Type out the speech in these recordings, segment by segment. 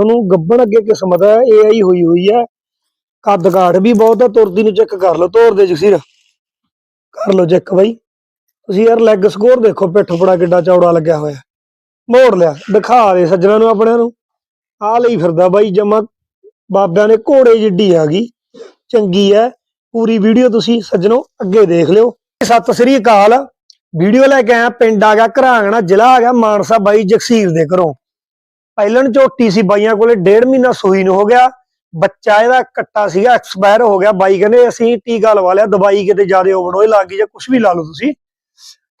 ਤੁਹਾਨੂੰ ਗੱਬਣ ਅੱਗੇ ਕਿਸਮਤ ਹੈ, ਇਹ ਏਆਈ ਹੋਈ ਹੋਈ ਹੈ। ਕੱਦ ਕਾਠ ਵੀ ਬਹੁਤ ਹੈ, ਤੁਰਦੀ ਨੂੰ ਚੈੱਕ ਕਰ ਲਓ, ਤੋਰ ਦੇ ਜਗਸੀਰ ਕਰ ਲਓ ਚੈੱਕ ਬਾਈ। ਤੁਸੀਂ ਯਾਰ ਲੈਗ ਸਕੋਰ ਦੇਖੋ, ਪਿੱਠ ਬੜਾ ਕਿੱਡਾ ਚੌੜਾ ਲੱਗਿਆ ਹੋਇਆ। ਮੋੜ ਲਿਆ, ਦਿਖਾ ਦੇ ਸੱਜਣਾ ਨੂੰ ਆਪਣਿਆਂ ਨੂੰ। ਆ ਲਈ ਫਿਰਦਾ ਬਾਈ, ਜਮਾ ਬਾਬਿਆਂ ਨੇ ਘੋੜੇ ਜਿੱਡੀ ਗਈ। ਚੰਗੀ ਹੈ, ਪੂਰੀ ਵੀਡੀਓ ਤੁਸੀਂ ਸੱਜਣੋ ਅੱਗੇ ਦੇਖ ਲਿਓ। ਸਤਿ ਸ੍ਰੀ ਅਕਾਲ। ਵੀਡੀਓ ਲੈ ਕੇ ਆਇਆ, ਪਿੰਡ ਆ ਗਿਆ, ਘਰਾਂਗਣਾ ਜ਼ਿਲ੍ਹਾ ਆ ਗਿਆ, ਮਾਨਸਾ ਬਾਈ ਜਗਸੀਰ ਦੇ ਘਰੋਂ। ਪਹਿਲਣ ਝੋਟੀ ਸੀ ਬਾਈਆਂ ਕੋਲੇ, ਡੇਢ ਮਹੀਨਾ ਸੂਈ ਨੂੰ ਹੋ ਗਿਆ। ਬੱਚਾ ਇਹਦਾ ਕੱਟਾ ਸੀਗਾ, ਐਕਸਪਾਇਰ ਹੋ ਗਿਆ। ਬਾਈ ਕਹਿੰਦੇ, ਅਸੀਂ ਟੀਕਾ ਲਵਾ ਲਿਆ, ਦਵਾਈ ਕਿਤੇ ਜ਼ਿਆਦਾ ਓਵਰਡੋਜ਼ ਲੱਗ ਗਈ ਜਾਂ ਕੁਝ ਵੀ ਲਾ ਲਓ ਤੁਸੀਂ।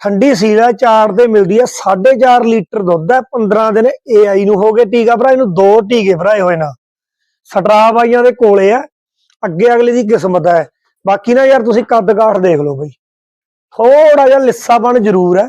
ਠੰਡੀ ਸੀਲ ਹੈ, ਚਾਰ ਤੇ ਮਿਲਦੀ ਹੈ 4.5 ਲੀਟਰ ਦੁੱਧ ਹੈ 15 ਦਿਨ ਏਆਈ ਨੂੰ ਹੋ ਗਏ ਟੀਕਾ ਭਰਾ, ਇਹਨੂੰ ਦੋ ਟੀਕੇ ਭਰਾਏ ਹੋਏ ਨਾ। ਸਟਰਾ ਬਾਈਆਂ ਦੇ ਕੋਲੇ ਆ ਅੱਗੇ ਅਗਲੇ ਦੀ ਕਿਸਮਤ ਹੈ। ਬਾਕੀ ਨਾ ਯਾਰ, ਤੁਸੀਂ ਕੱਦ ਕਾਠ ਦੇਖ ਲਓ ਬਈ। ਥੋੜਾ ਜਿਹਾ ਲਿੱਸਾਪਣ ਜ਼ਰੂਰ ਹੈ।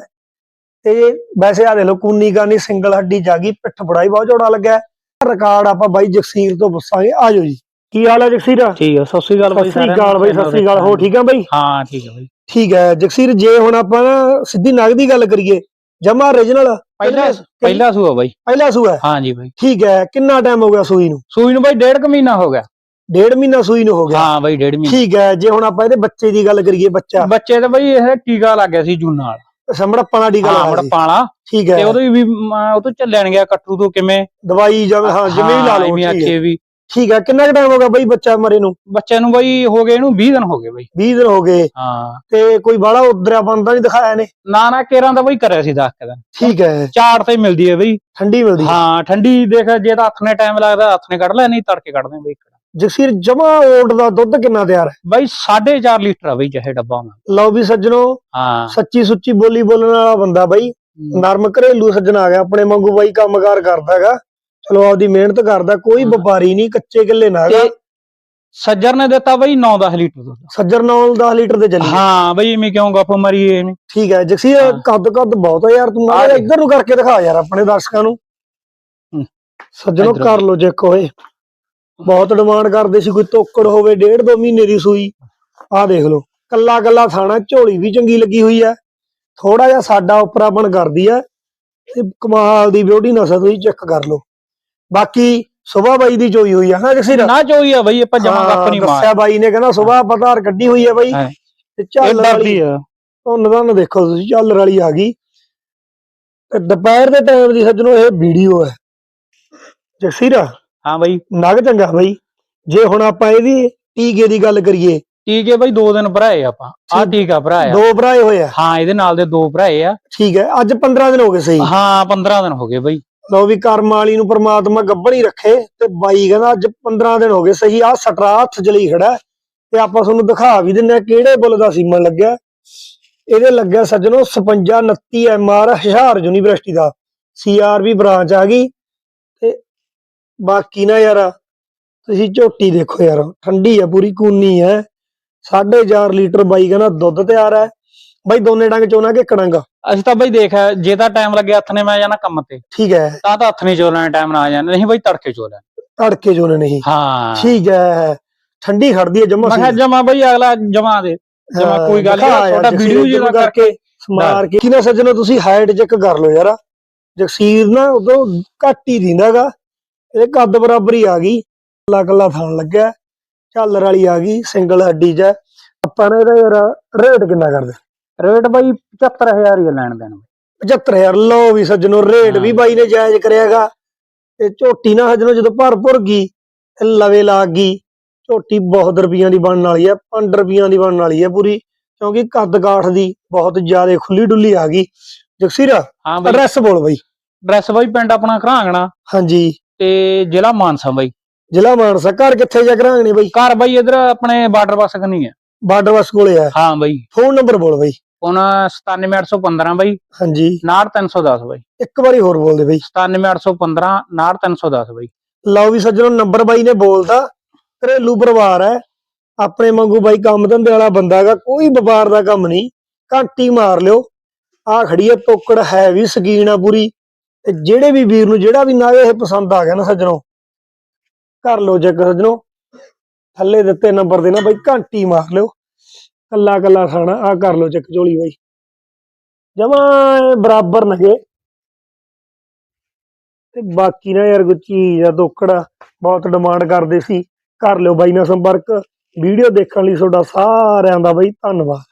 ਤੇ ਵੈਸੇ ਆ ਦੇਖ ਲਓ ਕੂਨੀ ਗਾਨੀ ਸਿੰਗਲ ਹੱਡੀ ਜਾਗੀ ਪਿੱਠ ਬੜਾ ਹੀ ਬਹੁਤ ਚੌੜਾ ਲੱਗਾ ਹੈ। ਰਿਕਾਰਡ ਆਪਾਂ ਬਾਈ ਜਗਸੀਰ ਤੋਂ ਪੁੱਛਾਂਗੇ। ਆਜੋ ਜੀ। ਕੀ ਹਾਲ ਹੈ ਜਗਸੀਰ? ਠੀਕ ਹੈ ਸਤਿ ਸ੍ਰੀ ਅਕਾਲ ਸਤਿ ਬਾਈ ਸ੍ਰੀ ਅਕਾਲ ਬਾਈ ਸਤਿ ਸ੍ਰੀ ਅਕਾਲ। ਹੋ ਠੀਕ ਆ ਬਾਈ? ਹਾਂ ਠੀਕ ਹੈ ਬਾਈ। ਠੀਕ ਹੈ। ਜਗਸੀਰ ਜੇ ਹੁਣ ਆਪਾਂ ਨਾ ਸਿੱਧੀ ਨਗ ਦੀ ਗੱਲ ਕਰੀਏ ਜਮਾ origignal ਪਹਿਲਾ ਪਹਿਲਾ ਸੂਆ ਬਾਈ। ਪਹਿਲਾ ਸੂਆ ਹੈ। ਹਾਂ ਜੀ ਬਾਈ। ਠੀਕ ਹੈ। ਕਿੰਨਾ ਟਾਈਮ ਹੋ ਗਿਆ ਸੂਈ ਨੂੰ? ਸੂਈ ਨੂੰ ਬਾਈ ਡੇਢ ਕੁ ਮਹੀਨਾ ਹੋ ਗਿਆ। ਡੇਢ ਮਹੀਨਾ ਸੂਈ ਨੂੰ ਹੋ ਗਿਆ। ਹਾਂ ਬਾਈ ਡੇਢ ਮਹੀਨਾ। ਠੀਕ ਹੈ। ਜੇ ਹੁਣ ਆਪਾਂ ਇਹਦੇ ਬੱਚੇ ਦੀ ਗੱਲ ਕਰੀਏ ਬੱਚਾ। ਬੱਚੇ ਤੇ ਬਾਈ ਇਹ ਟੀਕਾ ਲੱਗ ਗਿਆ ਸੀ ਜੂਨ ਨਾਲ। ਸਮੜੱਪਾਂ ਦਾ ਹਾਂ ਲਾਇਆ ਮੜ ਸੀ। ਪਾਲਾ ਠੀਕ ਤੇ ਹੈ ਉਹਦੇ ਵੀ ਮ, ਉਹ ਤੋਂ ਚੱਲਣ ਗਿਆ ਕੱਟੂ ਤੋਂ ਕਿਵੇਂ? ਦਵਾਈ ਜਿਵੇਂ ਹਾਂ ਜਿਵੇਂ ਵੀ ਲਾ ਲਓ ਇਵੇਂ ਠੀਕ ਹੈ। ਆਖੇ ਵੀ। ਠੀਕ ਹੈ ਕਿੰਨਾ ਟਾਈਮ ਹੋ ਗਿਆ ਬਾਈ ਬੱਚਾ ਮਰੇ ਨੂੰ? ਬੱਚੇ ਨੂੰ ਬਾਈ ਹੋ ਗਏ ਇਹਨੂੰ 20 ਦਿਨ ਹੋ ਗਏ ਬਾਈ। 20 ਦਿਨ ਹੋ ਗਏ। ਹਾਂ। ਤੇ ਕੋਈ ਬਾਹਲਾ ਉਧਰਿਆ ਬੰਦਾ ਨਹੀਂ ਦਿਖਾਇਆ ਨੇ ਨਾ ਨਾ ਕੇਰਾਂ ਦਾ ਬਾਈ ਕਰਿਆ ਸੀ 10 ਦਿਨ। ਠੀਕ ਹੈ। ਚਾਰ ਤੇ ਮਿਲਦੀ ਹੈ ਬਾਈ। ਠੰਡੀ ਮਿਲਦੀ ਹੈ। ਠੰਡੀ ਦੇਖ ਜੇ ਤਾਂ ਹੱਥ ਨੇ ਟਾਈਮ ਲੱਗਦਾ ਹੱਥ ਨੇ ਕੱਢ ਲੈ ਨਹੀਂ ਤੜਕੇ ਕੱਢਦੇ ਬਾਈ ਜਗਸੀਰ ਜਮਾ ਓਟ ਦਾ ਦੁੱਧ ਕਿੰਨਾ ਤਿਆਰ ਹੈ ਬਾਈ 4.5 ਲੀਟਰ ਆ ਬਾਈ ਚਾਹੇ ਡੱਬਾ ਹੋਣਾ ਲਓ ਵੀ ਸੱਜਣੋ ਹਾਂ ਸੱਚੀ ਸੁੱਚੀ ਬੋਲੀ ਬੋਲਣ ਵਾਲਾ ਬੰਦਾ ਬਾਈ ਨਰਮ ਘਰੇਲੂ ਸੱਜਣ ਆ ਗਿਆ ਆਪਣੇ ਵਾਂਗੂ ਬਾਈ ਕੰਮਕਾਰ ਕਰਦਾ ਹੈਗਾ ਚਲੋ ਆਪਦੀ ਮਿਹਨਤ ਕਰਦਾ ਕੋਈ। ਵਪਾਰੀ ਨਹੀਂ ਕੱਚੇ ਕਿੱਲੇ ਨਾ ਹੈਗਾ ਸੱਜਰ ਨੇ ਦਿੱਤਾ ਬਾਈ 9-10 ਲੀਟਰ ਦੁੱਧ ਸੱਜਰ ਨਾਲ 10 ਲੀਟਰ ਦੇ ਚੱਲੀ ਹਾਂ ਬਈ ਐਵੇਂ ਕਿਉਂ ਗੱਪ ਮਰੀਏ ਐਵੇਂ ਠੀਕ ਹੈ ਜਗਸੀਰ। ਕੱਦ ਕੱਦ ਬਹੁਤ ਹੈ ਯਾਰ ਤੂੰ ਆ ਮਾੜਾ ਜਿਹਾ। ਇੱਧਰ ਨੂੰ ਕਰਕੇ ਦਿਖਾ ਯਾਰ ਆਪਣੇ ਦਰਸ਼ਕਾਂ ਨੂੰ। ਸੱਜਣੋ। ਕਰ ਲੋ ਚੈੱਕ ਹੋਏ ਬਹੁਤ ਡਿਮਾਂਡ ਕਰਦੇ ਸੀ ਕੋਈ ਤੋਕੜ ਹੋਵੇ ਡੇਢ ਦੋ ਮਹੀਨੇ ਦੀ ਸੂਈ। ਆਹ ਦੇਖ ਲਓ ਕੱਲਾ ਕੱਲਾ ਥਾਣਾ ਝੋਲੀ ਵੀ ਚੰਗੀ ਲੱਗੀ ਹੋਈ ਹੈ ਥੋੜਾ ਜਿਹਾ ਸਾਡਾ ਉਪਰਾਪਣ ਕਰਦੀ ਹੈ ਤੇ ਕਮਾਲ ਦੀ ਬਿਊਟੀ ਨਸਲ ਤੁਸੀਂ ਚੈੱਕ ਕਰ ਲਓ। ਬਾਕੀ ਸੁਭਾ ਬਾਈ ਦੀ ਚੋਈ ਹੋਈ ਹੈ ਨਾ ਜਗਸੀਰ ਨਾ ਚੋਈ ਆ ਬਈ ਆਪਾਂ ਜਮਾ ਗੱਪ ਨਹੀਂ ਮਾਰ ਦੱਸਿਆ ਬਾਈ ਨੇ ਕਹਿੰਦਾ ਸੁਭਾ ਪਤਾਰ ਕੱਢੀ ਹੋਈ ਹੈ ਬਾਈ। ਤੇ ਚੱਲ ਵਾਲੀ ਆ। ਧੁੰਨ ਧੰਨ ਦੇਖੋ ਤੁਸੀਂ ਚੱਲ ਵਾਲੀ ਆ ਗਈ। ਤੇ ਦੁਪਹਿਰ ਦੇ ਟਾਈਮ ਦੀ ਸੱਜਣੋ ਇਹ ਵੀਡੀਓ ਹੈ ਜਸੀਰਾ ਹਾਂ ਬਈ। ਨਗ ਚੰਗਾ ਬਾਈ। ਜੇ ਹੁਣ ਆਪਾਂ ਇਹਦੀ ਟੀਕੇ ਦੀ ਗੱਲ ਕਰੀਏ। ਟੀਕੇ ਬਈ ਦੋ ਦਿਨ ਭਰਾਏ ਆਪਾਂ। ਆ। ਟੀਕਾ ਭਰਾਇਆ। ਦੋ ਭਰਾਏ ਹੋਏ ਆ। ਹਾਂ ਇਹਦੇ ਨਾਲ ਦੇ ਦੋ ਭਰਾਏ ਆ। ਠੀਕ ਹੈ ਅੱਜ 15 ਦਿਨ ਹੋ ਗਏ ਸਹੀ। ਹਾਂ 15 ਦਿਨ ਹੋ ਗਏ ਬਈ। ਲਓ ਵੀ ਕਰਮ ਵਾਲੀ ਨੂੰ ਪ੍ਰਮਾਤਮਾ ਗੱਭਣ ਹੀ ਰੱਖੇ ਤੇ ਬਾਈ ਕਹਿੰਦਾ ਅੱਜ 15 ਦਿਨ ਹੋ ਗਏ ਸਹੀ ਆ ਸਟਰਾ ਹੱਥ ਜਲੀ ਖੜਾ ਤੇ ਆਪਾਂ ਤੁਹਾਨੂੰ ਦਿਖਾ ਵੀ ਦਿੰਨੇ ਆ ਕਿਹੜੇ ਬੁੱਲ ਦਾ ਸੀਮਨ ਲੱਗਿਆ। ਇਹਦੇ ਲੱਗਿਆ ਸੱਜਣੋ 56 29 ਐਮਆਰ ਹਿਸ਼ਾਰ ਯੂਨੀਵਰਸਿਟੀ ਦਾ। ਸੀਆਰਬੀ ਬ੍ਰਾਂਚ ਆ ਗਈ। ਬਾਕੀ ਨਾ ਯਾਰ ਤੁਸੀਂ ਝੋਟੀ ਦੇਖੋ ਯਾਰ ਠੰਡੀ ਆ ਪੂਰੀ ਕੂਨੀ ਹੈ 4.5 ਲੀਟਰ ਬਾਈ ਕਹਿੰਦਾ ਦੁੱਧ ਤਿਆਰ ਹੈ ਬਾਈ ਦੋਨੇ ਡੰਗ ਚੋਣਾ ਕਿ ਕੜੰਗ ਅਸੀਂ ਤਾਂ ਬਈ ਦੇਖ ਜੇ ਤਾਂ ਟਾਈਮ ਲੱਗਿਆ ਹੱਥ ਨੇ ਮੈਂ ਜਾਣਾ ਕੰਮ ਤੇ। ਠੀਕ ਹੈ। ਤਾਂ ਤਾਂ ਹੱਥ ਨੇ ਚੋਲਣਾ ਟਾਈਮ ਨਾ ਆ ਜਾਣਾ ਨਹੀਂ ਬਈ ਤੜਕੇ ਚੋਲਣਾ ਤੜਕੇ ਚੋਣੇ ਨਹੀਂ। ਹਾਂ। ਠੀਕ ਹੈ। ਠੰਡੀ ਖੜਦੀ ਹੈ ਜਮਾ ਮੈਂ ਕਿਹਾ ਜਮਾ ਬਈ ਅਗਲਾ ਜਮਾ ਦੇ। ਜਮਾ ਕੋਈ ਗੱਲ ਨਹੀਂ ਛੋਟਾ ਵੀਡੀਓ ਜਿਹੜਾ ਕਰਕੇ ਮਾਰ ਕੇ। ਕਿਨੇ ਸੱਜਣੋ ਤੁਸੀਂ ਹਾਈਟ ਚੈੱਕ ਕਰ ਲਓ ਯਾਰ। ਜਗਸੀਰ ਨਾ ਉਦੋਂ ਘੱਟ ਹੀ ਦਿੰਦਾਗਾ ਇਹ ਕੱਦ ਬਰਾਬਰ ਆ ਗਈ। ਕੱਲਾ ਕੱਲਾ ਥਾਣ ਲੱਗਿਆ। ਝਾਲਰ ਵਾਲੀ ਆ ਗਈ ਸਿੰਗਲ ਹੱਡੀ ਚ। ਆਪਾਂ ਨੇ ਇਹਦਾ ਯਾਰ ਰੇਟ ਕਿੰਨਾ ਕਰਦੇ ਰੇਟ ਬਈ 75000 ਹੀ ਆ ਲੈਣ ਦੇਣ 75000 ਲਓ ਵੀ ਸੱਜਣੋ ਰੇਟ ਵੀ। ਬਾਈ ਨੇ ਜਾਇਜ਼ ਕਰਿਆਗਾ। ਤੇ ਝੋਟੀ ਨਾ ਸੱਜਣੋ ਜਦੋਂ ਭਰ ਭੁਰ ਗਈ ਲਵੇ ਲੱਗ ਗਈ। ਝੋਟੀ ਬਹੁਤ ਰੁਪਈਆਂ ਦੀ ਬਣਨ ਵਾਲੀ ਹੈ 5 ਰੁਪਈਆਂ ਦੀ ਬਣਨ ਵਾਲੀ ਹੈ ਪੂਰੀ। ਕਿਉਂਕਿ ਕੱਦ ਕਾਠ ਦੀ ਬਹੁਤ ਜ਼ਿਆਦਾ ਖੁੱਲੀ ਡੁੱਲੀ ਆ ਗਈ। ਜਗਸੀਰ ਐਡਰੈਸ ਬੋਲ ਬਾਈ। ਡਰੈਸ ਬਈ ਪਿੰਡ ਆਪਣਾ ਘਰਾਂਗਣਾ ਹਾਂਜੀ। ਤੇ ਜ਼ਿਲ੍ਹਾ ਮਾਨਸਾ ਬਈ। ਜ਼ਿਲ੍ਹਾ ਮਾਨਸਾ ਘਰ ਕਿੱਥੇ ਜਾ ਕਰਾਂਗੇ ਬਾਈ? ਘਰ ਬਈ ਇਧਰ ਆਪਣੇ ਬਾਰਡਰ ਪਾਸ ਕਨੀ ਹੈ ਬਾਰਡਰ ਬਸ ਕੋਲੇ ਆ? ਹਾਂ ਬਈ। ਫੋਨ ਨੰਬਰ ਬੋਲ ਬਾਈ। ਉਹਨਾਂ 97815 ਬਈ। ਹਾਂਜੀ। 69310 ਬਈ। ਇੱਕ ਵਾਰੀ ਹੋਰ ਬੋਲ ਦੇ ਬਾਈ 97815 69310 ਬਈ। ਲਓ ਵੀ ਸੱਜਣੋ ਨੰਬਰ ਬਾਈ ਨੇ ਬੋਲਦਾ ਘਰੇਲੂ ਪਰਿਵਾਰ ਹੈ। ਆਪਣੇ ਵਾਂਗੂ ਬਾਈ ਕੰਮ ਧੰਦੇ ਵਾਲਾ ਬੰਦਾ ਹੈਗਾ ਕੋਈ ਵਪਾਰ ਦਾ ਕੰਮ ਨਹੀਂ। ਘੰਟੀ ਮਾਰ ਲਿਓ। ਆ ਖੜੀ ਹੈ ਤੋਕੜ ਹੈ ਵੀ ਸਕੀਨ ਆ ਪੂਰੀ। ਤੇ ਜਿਹੜੇ ਵੀ ਵੀਰ ਨੂੰ ਜਿਹੜਾ ਵੀ ਨਾ ਇਹ ਪਸੰਦ ਆ ਗਿਆ ਨਾ ਸੱਜਣੋ, ਕਰ ਲਓ ਚੈੱਕ ਸੱਜਣੋ। ਥੱਲੇ ਦਿੱਤੇ ਨੰਬਰ ਦੇ ਨਾ ਬਾਈ ਘੰਟੀ ਮਾਰ ਲਿਓ। ਕੱਲਾ ਕੱਲਾ ਖਾਣਾ ਆ ਕਰ ਲਓ ਚੈੱਕ ਝੋਲੀ ਬਾਈ। ਜਮਾ ਬਰਾਬਰ ਨਗੇ। ਤੇ ਬਾਕੀ ਨਾ ਯਾਰ ਕੋਈ ਚੀਜ਼ ਆ, ਦੋਕੜਾ, ਬਹੁਤ ਡਿਮਾਂਡ ਕਰਦੇ ਸੀ। ਕਰ ਲਿਓ ਬਾਈ ਨਾਲ ਸੰਪਰਕ। ਵੀਡੀਓ ਦੇਖਣ ਲਈ ਤੁਹਾਡਾ ਸਾਰਿਆਂ ਦਾ ਬਾਈ ਧੰਨਵਾਦ।